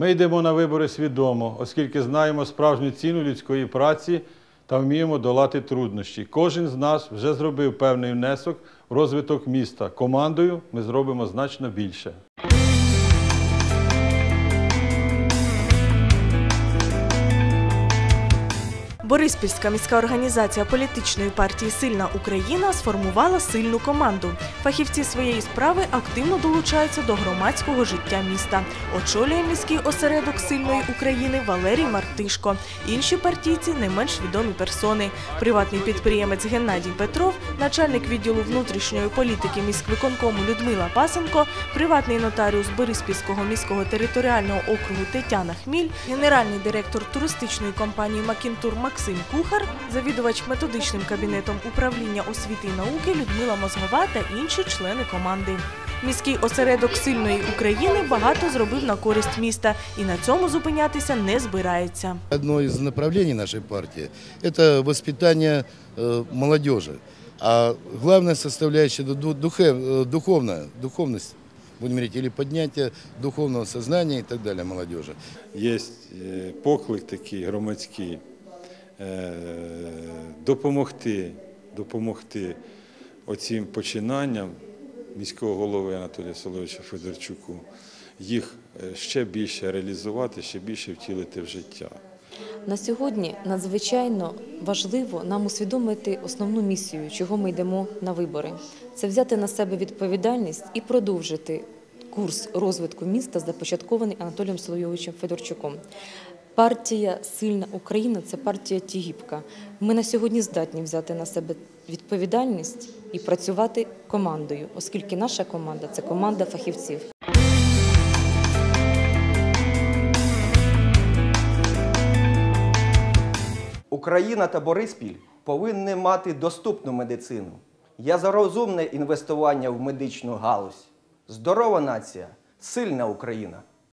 Ми йдемо на вибори свідомо, оскільки знаємо справжню ціну людської праці та вміємо долати труднощі. Кожен з нас вже зробив певний внесок в розвиток міста. Командою ми зробимо значно більше. Бориспільська міська організація політичної партії Сильна Україна сформувала сильну команду. Фахівці своєї справи активно долучаються до громадського життя міста. Очолює міський осередок сильної України Валерій Мартишко. Інші партійці не менш відомі персони. Приватний підприємець Геннадій Петров, начальник відділу внутрішньої політики міськвиконкому Людмила Пасенко, приватний нотаріус Бориспільського міського територіального округу Тетяна Хміль, генеральний директор туристичної компанії Макінтур Максим Кухар, завідувач методичним кабінетом управління освіти і науки Людмила Мозгова та інші члени команди. Міський осередок сильної України багато зробив на користь міста і на цьому зупинятися не збирається. Одно из направлений нашей партии – это воспитание э, молодежи. А главная составляющая ду- духе- э, духовная, духовность, будем говорить, или поднятие духовного сознания и так далее молодежи. Є е, поклик такий громадський е, допомогти, допомогти оцим починанням міського голови Анатолія Соловича Федорчуку, їх е, ще більше реалізувати, ще більше втілити в життя. На сьогодні надзвичайно важливо нам усвідомити основну місію, чого ми йдемо на вибори. Це взяти на себе відповідальність і продовжити курс розвитку міста, започаткований Анатолієм Соловйовичем Федорчуком. Партія Сильна Україна це партія Тігіпка. Ми на сьогодні здатні взяти на себе відповідальність і працювати командою, оскільки наша команда це команда фахівців. Україна та Бориспіль повинні мати доступну медицину. Я за розумне інвестування в медичну галузь. Здорова нація, сильна Україна.